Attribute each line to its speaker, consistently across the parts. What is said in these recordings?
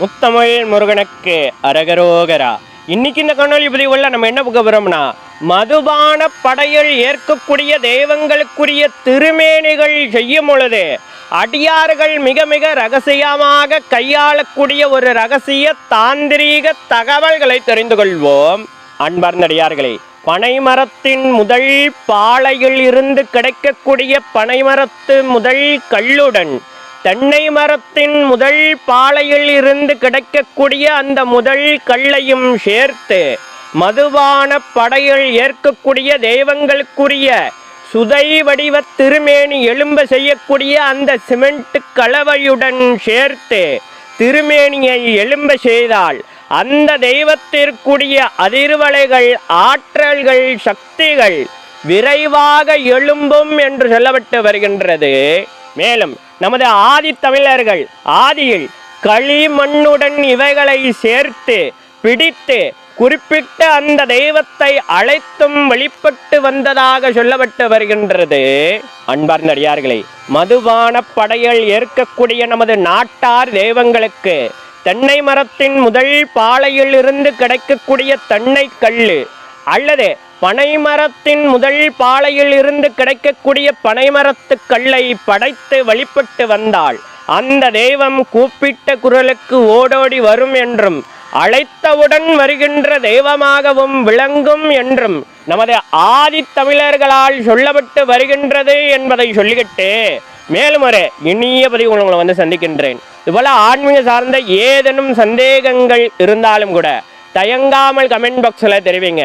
Speaker 1: முத்தமிழ் முருகனுக்கு அரகரோகரா. இன்னைக்கு இந்த கண்ணொலி பதிவுல நம்ம என்ன பார்க்க போறோம்னா மதுபான படையில் ஏற்கக்கூடிய தெய்வங்களுக்குரிய திருமேனிகள் செய்யும் பொழுது அடியார்கள் மிக மிக ரகசியமாக கையாளக்கூடிய ஒரு ரகசிய தாந்திரீக தகவல்களை தெரிந்து கொள்வோம். அன்பார்ந்த அடியார்களே பனைமரத்தின் முதல் பாளையில் இருந்து கிடைக்கக்கூடிய பனைமரத்து முதல் கல்லுடன் தென்னை மரத்தின் முதல் பாலையில் இருந்து கிடைக்கக்கூடிய அந்த முதல் கல்லையும் சேர்த்து மதுவான படையில் ஏற்கக்கூடிய தெய்வங்களுக்குரிய சுதை வடிவ திருமேனி எலும்ப செய்யக்கூடிய அந்த சிமெண்ட் கலவையுடன் சேர்த்து திருமேனியை எலும்ப செய்தால் அந்த தெய்வத்திற்குரிய அதிர்வலைகள் ஆற்றல்கள் சக்திகள் விரைவாக எழும்பும் என்று சொல்லப்பட்டு வருகின்றது. மேலும் நமது ஆதி தமிழர்கள் ஆதியில் களிமண்ணுடன் இவைகளை சேர்த்து பிடித்து குறிப்பிட்ட அந்த தெய்வத்தை அழைத்தும் வெளிப்பட்டு வந்ததாக சொல்லப்பட்டு வருகின்றது. அன்பார்ந்த அடியார்களே மதுபான படையல் ஏற்கக்கூடிய நமது நாட்டார் தெய்வங்களுக்கு தென்னை மரத்தின் முதல் பாலையில் இருந்து கிடைக்கக்கூடிய தென்னை கல்லு அல்லது பனைமரத்தின் முதல் பாளையில் இருந்து கிடைக்கக்கூடிய பனைமரத்து கல்லை படைத்து வழிபட்டு வந்தால் அந்த தெய்வம் கூப்பிட்ட குரலுக்கு ஓடோடி வரும் என்றும் அழைத்தவுடன் வருகின்ற தெய்வமாகவும் விளங்கும் என்றும் நமது ஆதி தமிழர்களால் சொல்லப்பட்டு வருகின்றது என்பதை சொல்லிக்கிட்டு மேலும் ஒரு இனிய பதிவு உங்களை வந்து சந்திக்கின்றேன். இதுபோல் ஆன்மீக சார்ந்த ஏதேனும் சந்தேகங்கள் இருந்தாலும் கூட தயங்காமல் கமெண்ட் பாக்ஸில் தெரிவிங்க.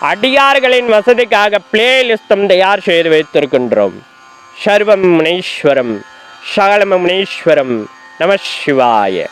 Speaker 1: அடியார்களின் வசதிக்காக பிளேலிஸ்டும் தயார் செய்து வைத்திருக்கின்றோம். சர்வம் முனீஸ்வரம் சகலம முனீஸ்வரம் நம சிவாய.